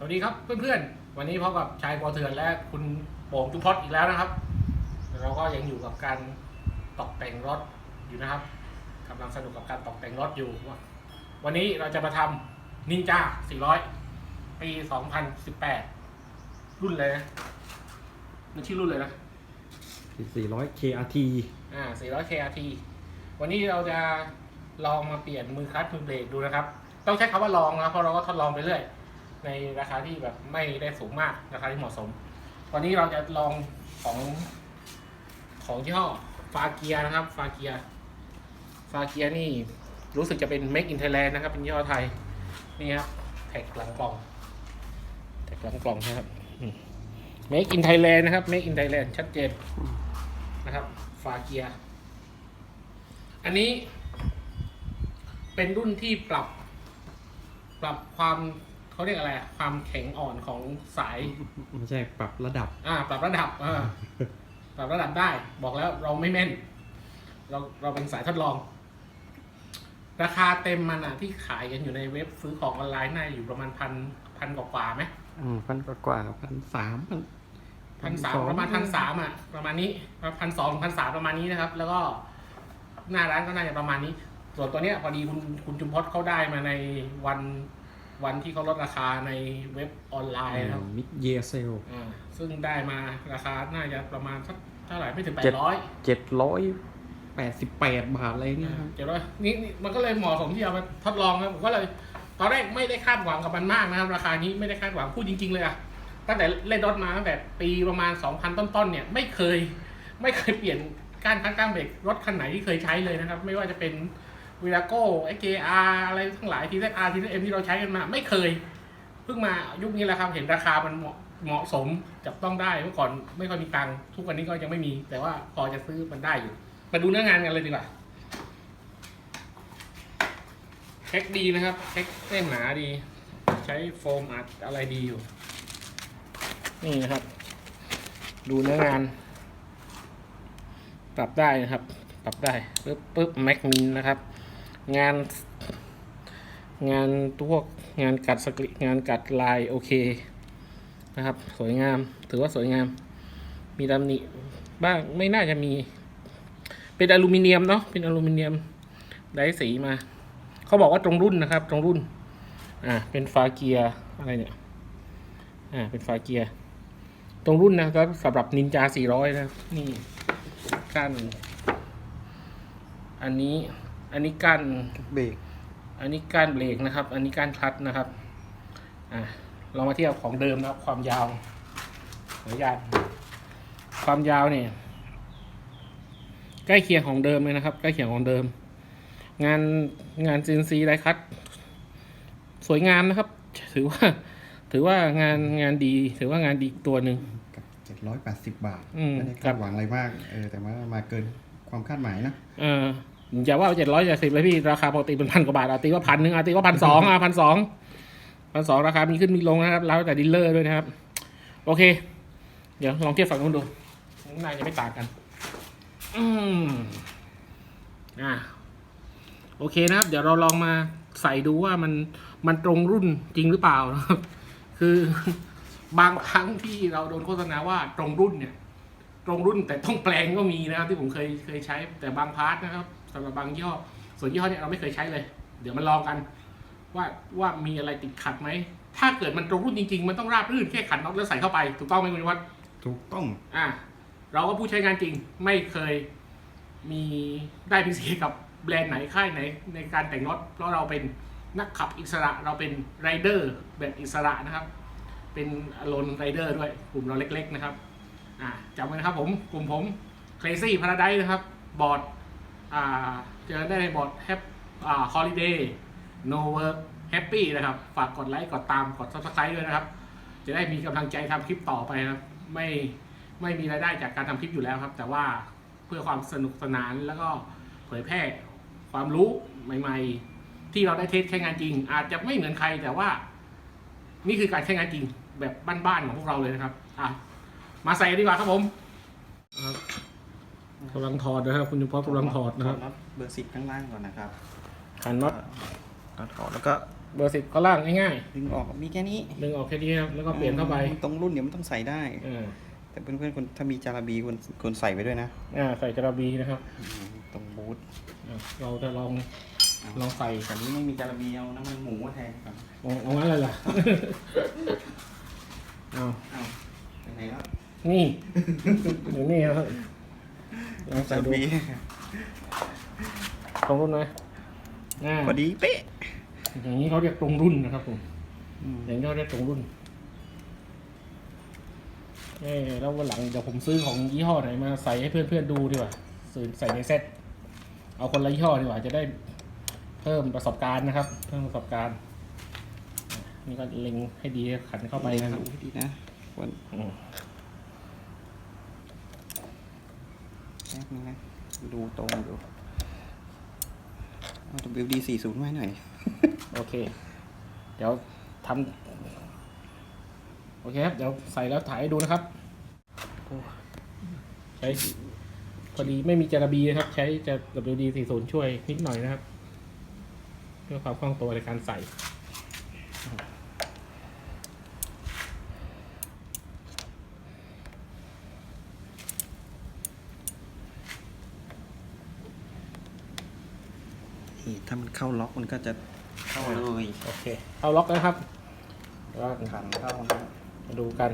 สวัสดีครับเพื่อนๆ วันนี้พบกับชายปอเถื่อนและคุณโป่งจุมพศอีกแล้วนะครับ เราก็ยังอยู่กับการตกแต่งรถอยู่นะครับกำลังสนุกกับการตกแต่งรถอยู่ วันนี้เราจะมาทำนินจา 400 ปี 2018 รุ่นเลยนะมันชื่อรุ่นเลยนะ 400 KRT อ่า 400 KRT วันนี้เราจะลองมาเปลี่ยนมือคลัตช์มือเบรกดูนะครับ ต้องใช้คำว่าลองนะครับเพราะเราก็ทดลองไปเรื่อย ในราคาที่แบบไม่ได้สูงมากราคาที่เหมาะสม วันนี้เราจะลองของของยี่ห้อฟาเกียนะครับ ฟาเกียฟาเกียนี่รู้สึกจะเป็น Make in Thailand นะครับ เป็นยี่ห้อไทย นี่ครับแท็กหลังกล่องแท็กหลังกล่องนะครับอืม Make in Thailand นะครับ Make in Thailand ชัดเจนนะครับ ฟาเกีย อันนี้เป็นรุ่นที่ปรับ ปรับความ เขาเรียกอะไรอะความแข็งอ่อนของสาย ไม่ใช่ปรับระดับ อ่า ปรับระดับอ่าปรับระดับได้ บอกแล้วเราไม่แม่น เราเราเป็นสายทดลอง ราคาเต็มมันอะที่ขายกันอยู่ในเว็บซื้อของออนไลน์น่าอยู่ประมาณพันพันกว่าๆไหมอืมพันกว่ากว่าพันสามพันพันสามประมาณพันสามอะ ประมาณนี้พันสองพันสามประมาณนี้นะครับ แล้วก็หน้าร้านก็น่าจะประมาณนี้ ส่วนตัวเนี้ยพอดีคุณคุณจุมพศเขาได้มาในวัน วันที่เขาลดราคาในเว็บออนไลน์นะครับมิดเยเซลอ่าซึ่งได้มาราคาน่าจะประมาณสักเท่าไหร่ไม่ถึงแปเจ็ดดร้อยเจ็ดร้อยแปดสิบแปดบาทอะไรเนี่ยครับเจ็ดร้อยนี่นี่มันก็เลยเหมาะสมที่เอามาทดลองครับผมก็เลยตอนแรกไม่ได้คาดหวังกับมันมากนะครับราคานี้ไม่ได้คาดหวังพูดจริง ๆ เลยอะตั้งแต่เล่นรถมาตั้งแต่ปีประมาณ2,000ต้นๆเนี่ยไม่เคย ไม่เคยเปลี่ยนการคัดก้างเบรกรถคันไหนที่เคยใช้เลยนะครับ ไม่ว่าจะเป็น วีราโก้เอ็กอาร์อะไรทั้งหลายทีเซอาร์ทีเซเอ็มที่เราใช้กันมา ไม่เคย เพิ่งมายุคนี้แหละครับ เห็นราคามันเหมาะเหมาะสมจับต้องได้เมื่อก่อนไม่ค่อยมีตังค์ทุกวันนี้ก็ยังไม่มี แต่ว่าพอจะซื้อมันได้อยู่ มาดูเนื้องานกันเลยดีกว่าเช็คดีนะครับเช็คเส้นหนาดี ใช้โฟมอัดอะไรดีอยู่ นี่นะครับ ดูเนื้องาน ปรับได้นะครับ ปรับได้ปึ๊บปึ๊บแม็กมินนะครับ งาน งานพวกงานกัดสกริงานกัดลายโอเคนะครับ สวยงาม ถือว่าสวยงาม มีตำหนิบ้างไม่น่าจะมี เป็นอลูมิเนียมเนาะเป็นอลูมิเนียมได้สีมา เขาบอกว่าตรงรุ่นนะครับ ตรงรุ่น อ่า เป็นฟาเกียร์อะไรเนี่ย อ่า เป็นฟาเกียร์ ตรงรุ่นนะครับสำหรับนินจา 400 นะครับนี่กั้นอันนี้ อันนี้กั้นเบรกอันนี้ก้านเบรกนะครับ อันนี้ก้านคลัตช์นะครับอะเรามาเทียบของเดิมนะครับ ความยาวขออนุญาตความยาวเนี่ยใกล้เคียงของเดิมเลยนะครับ ใกล้เคียงของเดิม งานงานซีนซีไรคัตสวยงามนะครับ ถือว่า ถือว่างานงานดี ถือว่างานดีตัวหนึ่งกับเจ็ดร้อยแปดสิบบาทอืมไม่ได้คาดหวังอะไรมากเออแต่ว่ามาเกินความคาดหมายนะเออ อย่าว่าเจ็ดร้อยเจ็ดสิบเลยพี่ ราคาปกติเป็นพันกว่าบาทเอาตีว่าพันหนึ่งเอาตีว่าพันสองอะพันสองพันสองราคามีขึ้นมีลงนะครับ แล้วแต่ดีลเลอร์ด้วยนะครับ โอเค เดี๋ยวลองเทียบฝั่งนู้นดูน่าจะไม่ต่างกัน อืมอ่าโอเคนะครับ เดี๋ยวเราลองมาใส่ดูว่ามันมันตรงรุ่นจริงหรือเปล่านะครับ คือบางครั้งที่เราโดนโฆษณาว่าตรงรุ่นเนี่ย ตรงรุ่นแต่ต้องแปลงก็มีนะครับ ที่ผมเคยเคยใช้แต่บางพาร์ทนะครับสำหรับบางยี่ห้อส่วนยี่ห้อเนี้เราไม่เคยใช้เลย เดี๋ยวมาลองกัน ว่าว่ามีอะไรติดขัดไหมถ้าเกิดมันตรงรุ่นจริง ๆ มันต้องราบรื่นแค่ขันน็อตแล้วใส่เข้าไปถูกต้องไหมคุณวัฒน์ถูกต้องอะเราก็ผู้ใช้งานจริงไม่เคยมีได้พิเศษกับแบรนด์ไหนค่ายไหน ในการแต่งน็อตเพราะเราเป็นนักขับอิสระเราเป็นไรเดอร์แบบอิสระนะครับ เป็นอารมณ์ไรเดอร์ด้วยกลุ่มเราเล็ก ๆ นะครับ อ่าจำไว้นะครับผมกลุ่มผม Crazy Paradise นะครับ บอร์ดอ่าเจอได้ในบอร์ดแฮปอ่า Holiday No Work Happy นะครับ ฝากกดไลค์กดตามกด Subscribe ด้วยนะครับ จะได้มีกำลังใจทำคลิปต่อไปนะครับ ไม่ไม่มีรายได้จากการทำคลิปอยู่แล้วครับ แต่ว่าเพื่อความสนุกสนานแล้วก็เผยแพร่ความรู้ใหม่ ๆ ที่เราได้เทสใช้งานจริง อาจจะไม่เหมือนใครแต่ว่า นี่คือการใช้งานจริงแบบบ้านๆของพวกเราเลยนะครับอะ มาใส่กันดีกว่าครับผมครับกำลังถอดนะครับ คุณจุพจน์กำลังถอดนะครับน็อตเบอร์สิบข้างล่างก่อนนะครับขันน็อตน็อตออกแล้วก็เบอร์สิบข้างล่างง่ายดึงออกมีแค่นี้ๆดึงออกแค่นี้ครับแล้วก็เปลี่ยนเข้าไปตรงรุ่นเดี๋ยวมันต้องใส่ได้ อ่าแต่เพื่อนๆคนถ้ามีจาระบีคนคนใส่ไปด้วยนะอ่าใส่จระบีนะครับอืมตรงบูทอะเราจะลองลองใส่แต่นี้ไม่มีจาระบีเอาน้ำมันหมูมาแทนครับเอาเอางั้นเลยเหรอเอาเอาไปไหนแล้ว นี่ อยู่นี่ครับลองจาใส่ระดูบีตรงรุ่นไหมอ่าพอดีเป๊ะ อย่างนี้เขาเรียกตรงรุ่นนะครับผมอืมอย่างนี้เขาเรียกตรงรุ่นเอ้แล้ววันหลังเดี๋ยวผมซื้อของยี่ห้อไหนมาใส่ให้เพื่อนๆดูดีกว่าซื้อใส่ในเซ็ตเอาคนละยี่ห้อดีกว่าจะได้เพิ่มประสบการณ์นะครับ เพิ่มประสบการณ์อะนี่ก็เล็งให้ดีขันเข้าไปนะครับดูให้ดีนะวัน อืม แป๊บนึงนะ ดูตรงอยู่เอา WD 40 ไว้หน่อย โอเค เดี๋ยวทำโอเคครับ เดี๋ยวใส่แล้วถ่ายให้ดูนะครับใช้พอดีไม่มีจาระบีนะครับ ใช้จะ WD 40 ช่วยนิดหน่อยนะครับ เพื่อความคล่องตัวในการใส่ นี่ถ้ามันเข้าล็อกมันก็จะเข้าเลยโอเคเอาล็อกแล้วครับเดี๋ยวขันเข้านะมาดูกัน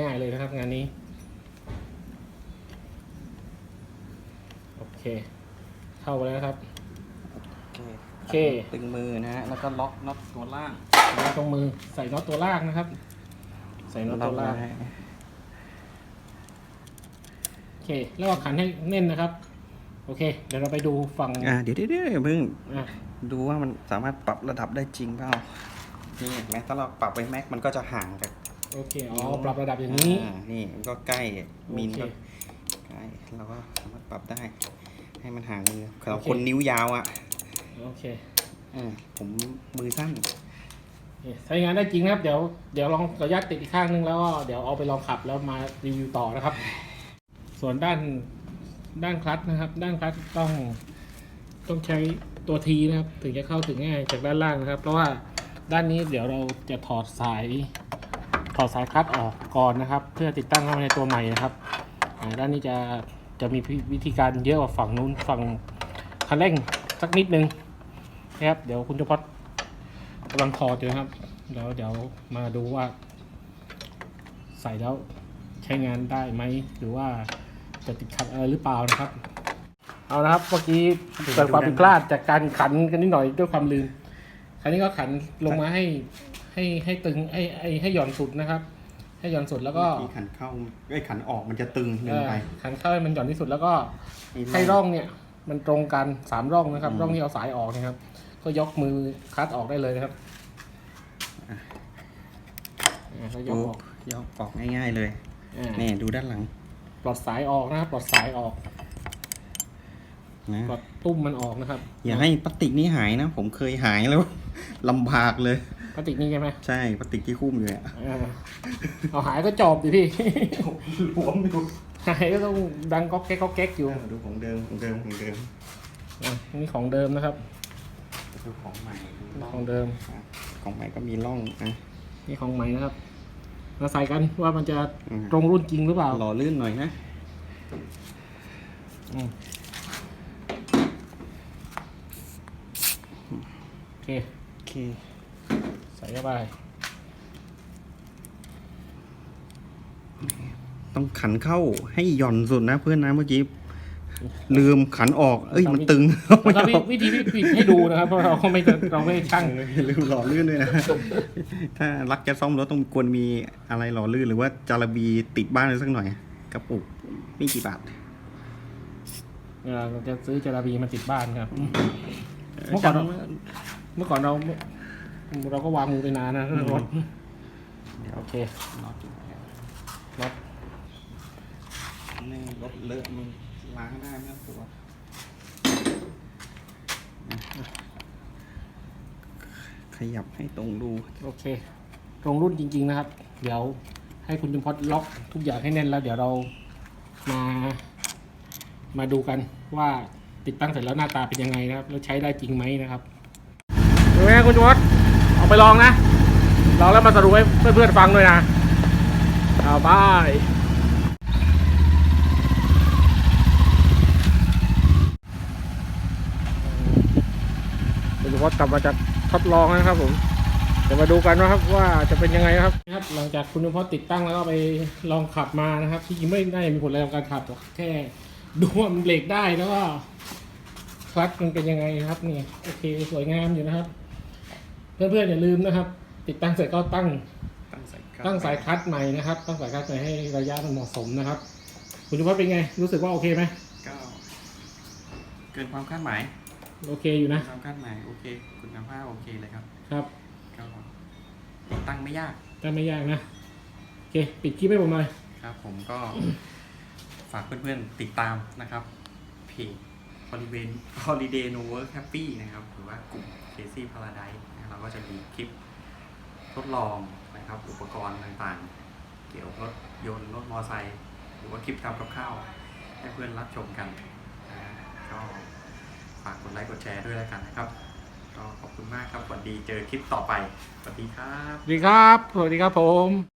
ง่ายๆเลยนะครับงานนี้ โอเค เข้าไปแล้วนะครับโอเคโอเคตึงมือนะฮะแล้วก็ล็อกน็อตตัวล่างแล้วตรงมือใส่น็อตตัวล่างนะครับ ใส่น็อตตัวล่างไว้โอเคแล้วก็ขันให้แน่นนะครับ โอเค เดี๋ยวเราไปดูฝั่งอ่าเดี๋ยวเดี๋ยวเดี๋ยวอย่าเพิ่งอะดูว่ามันสามารถปรับระดับได้จริงเปล่านี่เห็นไหมถ้าเราปรับไปแม็กมันก็จะห่างจากโอเค อ๋อ ปรับระดับอย่างนี้ อ่านี่มันก็ใกล้มินโอเคก็ใกล้เราก็สามารถปรับได้ ให้มันห่างมือเราโอเค คนนิ้วยาวอะโอเคอ่าผมมือสั้น โอเคใช้งานได้จริงนะครับ เดี๋ยว เดี๋ยวลองระยะติดอีกข้างนึงแล้วก็เดี๋ยวเอาไปลองขับแล้วมารีวิวต่อนะครับ ส่วนด้าน ด้านคลัตช์นะครับ ด้านคลัตช์ต้องต้องใช้ตัวทีนะครับ ถึงจะเข้าถึงง่ายจากด้านล่างนะครับ เพราะว่าด้านนี้เดี๋ยวเราจะถอดสายถอดสายคลัตช์ออกก่อนนะครับ เพื่อติดตั้งเข้าไปในตัวใหม่นะครับด้านนี้จะจะมีวิธีการเยอะกว่าฝั่งนู้นฝั่งคันเร่งสักนิดนึงนะครับ เดี๋ยวคุณจะพอดกำลังถอดอยู่นะครับเดี๋ยวเดี๋ยวมาดูว่า ใส่แล้วใช้งานได้ไหมหรือว่า จะติดขัดอะไรหรือเปล่านะครับ เอานะครับเมื่อกี้เกิดความผิดพลาดจากการขันกันนิดหน่อยด้วยความลืมคราวนี้ก็ขันลงมาให้ให้ให้ตึงให้ให้ให้หย่อนสุดนะครับ ให้หย่อนสุดแล้วก็ที่ขันเข้าไอ้ยขันออกมันจะตึงเกินไป เอ่อขันเข้าให้มันหย่อนที่สุดแล้วก็นี่ให้ร่องเนี่ย มันตรงกันสามร่องนะครับ ร่องที่เอาสายออกนะครับ ก็ยกมือคัดออกได้เลยนะครับอ่าก็ยกดูออกยกออกง่ายๆเลย อ่านี่ดูด้านหลัง ปลดสายออกนะครับปลดสายออกนะปลดตุ้มมันออกนะครับ อย่าให้พลาสติกนี่หายนะ ผมเคยหายแล้ว ลำบากเลยพลาสติกนี่ใช่ไหมใช่พลาสติกที่คุ้มอยู่อะอ่าเอาหายก็จบดิพี่ หลวมอยู่หายก็ต้องดังก๊อกแก๊กก๊อกแก๊กอยู่ดูของเดิมของเดิมของเดิมอะนี่ของเดิมนะครับ ดูของใหม่ดูร่ของเดิมอะของใหม่ก็มีร่องนะนี่ของใหม่นะครับ มาใส่กันว่ามันจะอืม ตรงรุ่นจริงหรือเปล่าหล่อลื่นหน่อยนะอืมโอเค โอเคใส่เข้าไป ต้องขันเข้าให้หย่อนสุดนะเพื่อนนะเมื่อกี้ ลืมขันออก เอ้ยมันตึงแล้วก็วิธีวิธีให้ดูนะครับเพราะเราก็ไม่ได้เราไม่ได้ช่างลืมหล่อลื่นด้วยนะ ถ้ารักจะซ่อมรถต้องควรมีอะไรหล่อลื่น หรือว่าจาระบีติดบ้านเลยสักหน่อยกระปุกไม่กี่บาทเวลาเราจะซื้อจาราบีมาติดบ้านครับ เมื่อก่อนเราเมื่อก่อนเรา เราก็วางมือไปนานนะเรื่องรถเดี๋ยวโอเคน็อตรถนี่รถเลอะมัน ล้างได้ไม่ต้องกลัวขยับให้ตรงดู โอเค ตรงรุ่นจริง ๆ นะครับ เดี๋ยวให้คุณจุมพศล็อกทุกอย่างให้แน่นแล้ว เดี๋ยวเรามา มาดูกันว่าติดตั้งเสร็จแล้วหน้าตาเป็นยังไงนะครับ แล้วใช้ได้จริงไหมนะครับเป็นไงคุณจวัดเอาไปลองนะลองแล้วมาสรุปให้เพื่อนๆฟังด้วยนะเอาบาย คุณจวัดกลับมาจากทดลองนะครับ ผมจะมาดูกันนะครับว่าจะเป็นยังไงนะครับครับ หลังจากคุณพจน์ติดตั้งแล้วก็ไปลองขับมานะครับ ที่จริงไม่ได้มีผลอะไรกับการขับหรอกแค่ดูว่ามันเบรกได้แล้วก็คลัตช์มันเป็นยังไงนะครับนี่โอเคสวยงามอยู่นะครับ เพื่อนๆอย่าลืมนะครับ ติดตั้งเสร็จก็ตั้งตั้งสายตั้งสายคลัตช์ใหม่นะครับ ตั้งสายคลัตช์ใหม่ให้ระยะมันเหมาะสมนะครับ คุณพจน์เป็นไงรู้สึกว่าโอเคไหมก็เกินความคาดหมาย โอเคอยู่นะ ความคาดหมายโอเค คุณภาพโอเคเลยครับครับก็ติดตั้งไม่ยากแต่ไม่ยากนะ โอเค ปิดคลิปให้ผมหน่อย ครับ ผมก็ ฝากเพื่อนๆติดตามนะครับเพจ Holiday Holiday No Work Happy นะครับหรือว่ากลุ่ม Casey Paradise นะครับเราก็จะมีคลิปทดลองนะครับ อุปกรณ์ต่างๆ เกี่ยวกับรถยนต์รถมอเตอร์ไซค์หรือว่าคลิปทำกับข้าว ให้เพื่อนรับชมกันนะฮะก็ ฝากกดไลค์กดแชร์ด้วยแล้วกันนะครับก็ขอบคุณมากครับสวัสดีเจอคลิปต่อไปสวัสดีครับ สวัสดีครับ สวัสดีครับผม